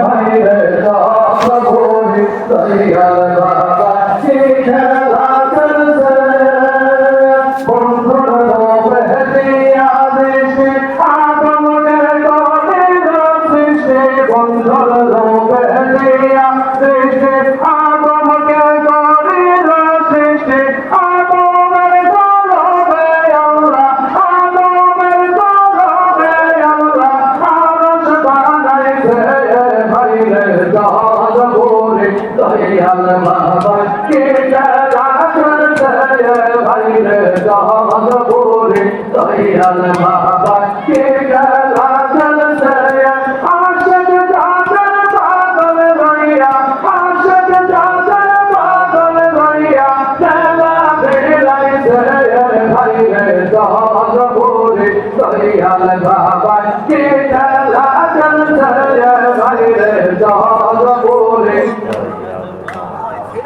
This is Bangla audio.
ভাই রে প্রভু নিশ্চয় দয়াল বাবা কে গলা চল সয়া আশক দাদন পাগল রইয়া আশক দাদন পাগল রইয়া দেলা ভেলাই ভোরে দয়াল বাবা কে গলা